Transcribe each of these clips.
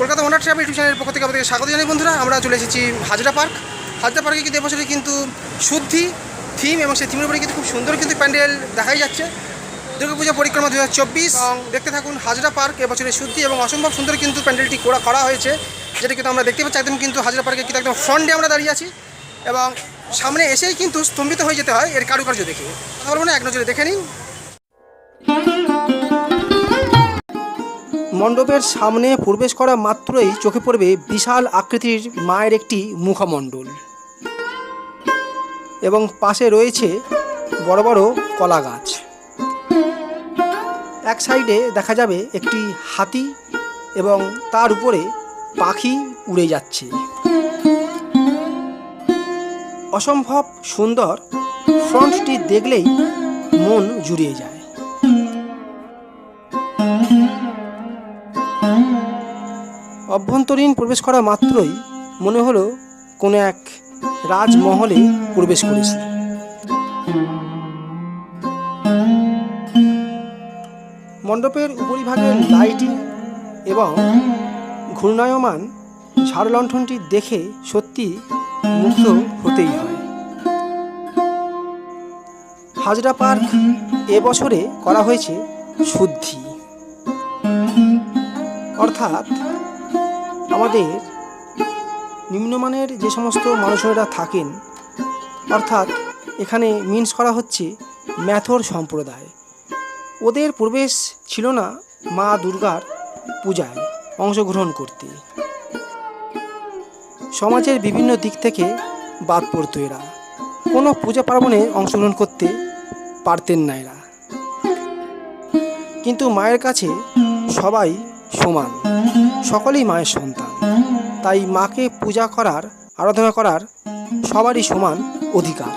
কলকাতা ওনার travel YouTube চ্যানেলের পক্ষ থেকে আপনাদের স্বাগত জানাই বন্ধুরা। আমরা চলে এসেছি হাজরা পার্ক। হাজরা পার্কে কিন্তু এবছরে কিন্তু শুদ্ধি থিম এবং সেই থিমের উপরে কিন্তু খুব সুন্দর কিন্তু প্যান্ডেল দেখাই যাচ্ছে। দুর্গাপূজা পরিক্রমা দু হাজার চব্বিশ। এবং দেখতে থাকুন হাজরা পার্ক এবছরে শুদ্ধি এবং অসম্ভব সুন্দর কিন্তু প্যান্ডেলটি করা করা হয়েছে। যেটা কিন্তু আমরা দেখতে পাচ্ছি একদম কিন্তু হাজরা পার্কে কিন্তু একদম ফ্রন্টে আমরা দাঁড়িয়ে আছি। এবং সামনে এসেই কিন্তু স্তম্ভিত হয়ে যেতে হয় এর কারুকার্য দেখে। কথা বলব না এক নজরে দেখে নিন। মণ্ডপের সামনে প্রবেশ করা মাত্রই চোখে পড়বে বিশাল আকৃতির মায়ের একটি মুখমণ্ডল। এবং পাশে রয়েছে বড় বড় কলা গাছ। এক সাইডে দেখা যাবে একটি হাতি এবং তার উপরে পাখি উড়ে যাচ্ছে। অসম্ভব সুন্দর ফ্রন্টটি দেখলেই মন জুড়িয়ে যায়। অভ্যন্তরীণ প্রবেশ করা মাত্রই মনে হলো কোনো এক রাজমহলে প্রবেশ করেছি। মণ্ডপের উপরিভাগের লাইটিং এবং ঘূর্ণায়মান ঝাড়লণ্ঠনটি দেখে সত্যি মুগ্ধ হতেই হয়। হাজরা পার্ক এবছরে করা হয়েছে শুদ্ধি। অর্থাৎ আমাদের নিম্নমানের যে সমস্ত মানুষেরা থাকেন, অর্থাৎ এখানে মিন্স করা হচ্ছে ম্যাথর সম্প্রদায়। ওদের প্রবেশ ছিল না মা দুর্গার পূজায় অংশগ্রহণ করতে। সমাজের বিভিন্ন দিক থেকে বাদ পড়তো এরা। কোনো পূজা পার্বণে অংশগ্রহণ করতে পারতেন না এরা। কিন্তু মায়ের কাছে সবাই সমান। সকলেই মায়ের সন্তান। তাই মাকে পূজা করার, আরাধনা করার সবারই সমান অধিকার।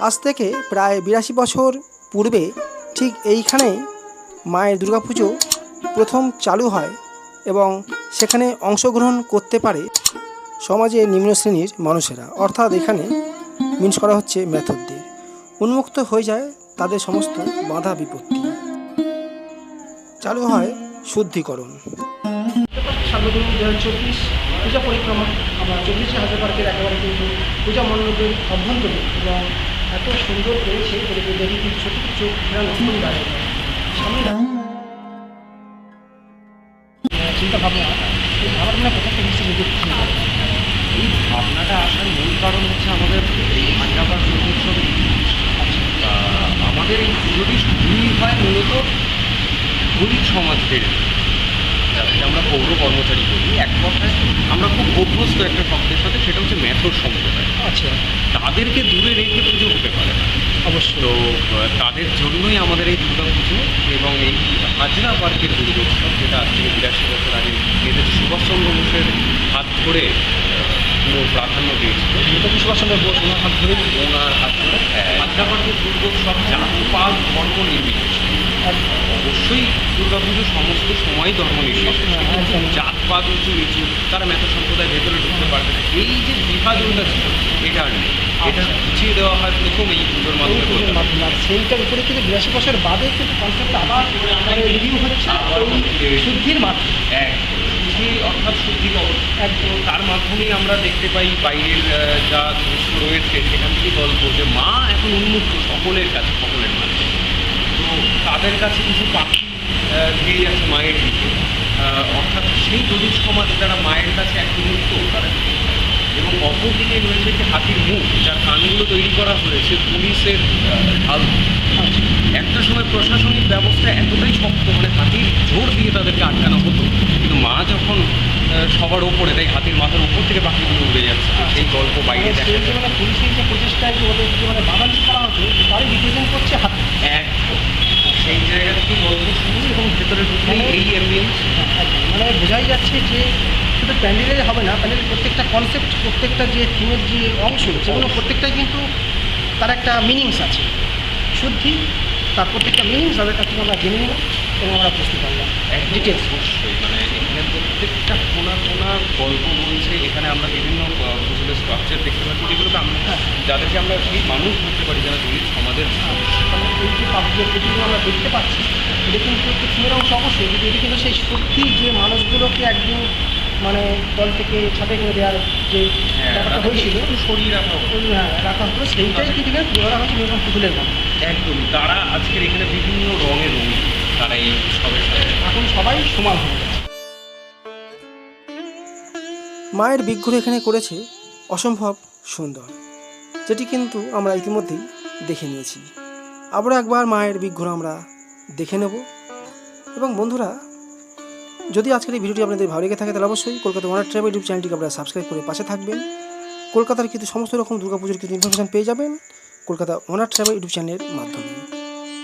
আজ থেকে প্রায় বিরাশি বছর পূর্বে ঠিক এইখানে মায়ের দুর্গাপুজো প্রথম চালু হয় এবং সেখানে অংশগ্রহণ করতে পারে সমাজের নিম্ন শ্রেণির মানুষেরা। অর্থাৎ এখানে মিন্স করা হচ্ছে মেথডদের উন্মুক্ত হয়ে যায় তাদের সমস্ত বাধা বিপত্তি। চালু হয় শুদ্ধিকরণ। সার্বজনীন দু হাজার চব্বিশ পূজা পরিক্রমা আমরা চব্বিশে হাজার পার্কের একেবারে কিন্তু পূজা মণ্ডপের অভ্যন্তরীণ এবং এত সুন্দর করেছে এটাকে দেখে কিন্তু সত্যি কিছু ফেরানো খুবই দাঁড়িয়ে সামনে চিন্তা ভাবনা এই ভাবনা কোথা থেকে যদি একটু এই ভাবনাটা আসার মূল কারণ হচ্ছে আমাদের এই ইতিহাস আহ, আমাদের এই হয় মূলত গরিব সমাজদের। যাদেরকে আমরা পৌর কর্মচারী বলি এক কথায় আমরা খুব অভ্যস্ত একটা শব্দের সাথে সেটা হচ্ছে মেথর সম্প্রদায়। আচ্ছা। তাদেরকে দূরে রেখে পুজো হতে পারে। না অবশ্যই। তো তাদের জন্যই আমাদের এই দুর্গা পুজো এবং এই হাজরা পার্কের দুর্গোৎসব যেটা আজ থেকে বিরাশি বছর আগে নেতাজি সুভাষচন্দ্র বোসের হাত ধরে প্রাধান্য দিয়েছিল। নেতাজি সুভাষচন্দ্র বোস ওনার হাত ধরে ওনার হাত ধরে পার্কের দুর্গোৎসব জাতপাত ধর্ম নির্বিশেষে। অবশ্যই দুর্গাপুজো সমস্ত সময় ধর্ম নির্বিশেষে। হ্যাঁ, কিন্তু জাতপাত উঁচু নিচু তারা মেথ সম্প্রদায় ভেতরে ঢুকতে পারবে না। এই যে বিভাজনটা ছিল এটা আর নেই। এটা আচ্ছা। দেওয়া হয় প্রথম এই পুজোর মাধ্যমে মাধ্যমে। সেইটার উপরে কিন্তু বিরাশি বছর বাদে কিন্তু কনসেপ্ট আবার রিভিউ হচ্ছে আবার শুদ্ধির মাধ্যমে। এক শুদ্ধি, অর্থাৎ শুদ্ধিকরণ। একদম তার মাধ্যমেই আমরা দেখতে পাই বাইরের যা দৃশ্য রয়েছে, সেখান থেকে গল্প যে মা এখন উন্মুক্ত সকলের কাছে, সকলের মাঝে। তো তাদের কাছে কিছু পাখি ধেয়ে যাচ্ছে মায়ের দিকে। অর্থাৎ সেই দলিত সমাজ যারা মায়ের কাছে এক মুক্ত তারা এবং অপরদিকে রয়েছে একটি হাতির মুখ, যার কানগুলো তৈরি করা হয়েছে পুলিশের ঢাল একটা সময় প্রশাসনিক ব্যবস্থা এতটাই শক্ত মানে হাতির জোর দিয়ে তাদেরকে আটকানো যখন সবার ওপরে তাই হাতির মাথার উপর থেকে পাখিগুলো উড়ে যাচ্ছে। সেই গল্প বাইরে দেখা মানে পুলিশের যে প্রচেষ্টায় যে ওদের যে মানে বাগান করা হতো তারই রিপ্রেজেন্ট করছে হাতি। একদম। সেই জায়গা থেকে গল্প শুরু এবং ভেতরে ঢুকলেই এই অ্যাম্বিয়েন্স মানে বোঝাই যাচ্ছে যে শুধু প্যান্ডেলে হবে না প্যান্ডেলের প্রত্যেকটা কনসেপ্ট প্রত্যেকটা যে থিমের যে অংশ সেগুলো প্রত্যেকটাই কিন্তু তার একটা মিনিংস আছে। শুদ্ধি তার প্রত্যেকটা মিনিংস তাদের কাছ থেকে আমরা জেনে নেব এবং আমরা বুঝতে পারলাম। ডিটেলস মানে প্রত্যেকটা কোনা কোনা গল্প বলছে এখানে আমরা বিভিন্ন পুজোর স্ট্রাকচার দেখতে পাচ্ছি যেগুলোকে আমরা। যাদেরকে আমরা সেই মানুষ বুঝতে পারি যারা দলিত সমাজের এই যে পুজোগুলো আমরা দেখতে পাচ্ছি এটা কিন্তু একটু থিমের অংশ অবশ্যই কিন্তু এটা কিন্তু সেই সত্যি যে মানুষগুলোকে একদিন মানে দল থেকে ছাঁটাই করে দেওয়ার যে হ্যাঁ ব্যাপারটা হয়েছিল সরিয়ে রাখা হ্যাঁ, রাখা হতো সেইটাই কিন্তু ধরা হয়েছে এরকম পুতুলের মতো। একদমই। তারা আজকের এখানে বিভিন্ন রঙে রঙিন। তারা এই উৎসবের সাথে। এখন সবাই সমান হয়ে মায়ের বিগ্রহ এখানে করেছে অসম্ভব সুন্দর, যেটি কিন্তু আমরা ইতিমধ্যেই দেখে নিয়েছি। আবার একবার মায়ের বিগ্রহ আমরা দেখে নেব। এবং বন্ধুরা, যদি আজকের এই ভিডিওটি আপনাদের ভালো লেগে থাকে, তাহলে অবশ্যই কলকাতা ওয়ানার ট্রাভেল ইউটিউব চ্যানেলটিকে আপনারা সাবস্ক্রাইব করে পাশে থাকবেন। কলকাতার কিন্তু সমস্ত রকম দুর্গাপুজোর কিন্তু ইনফরমেশন পেয়ে যাবেন কলকাতা ওয়ানার ট্রাভেল ইউটিউব চ্যানেলের মাধ্যমে।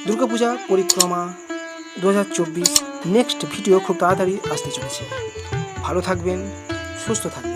দুর্গাপূজা পরিক্রমা দু হাজার চব্বিশ নেক্সট ভিডিও খুব তাড়াতাড়ি আসতে চলেছে। ভালো থাকবেন। সুস্থ থাকবেন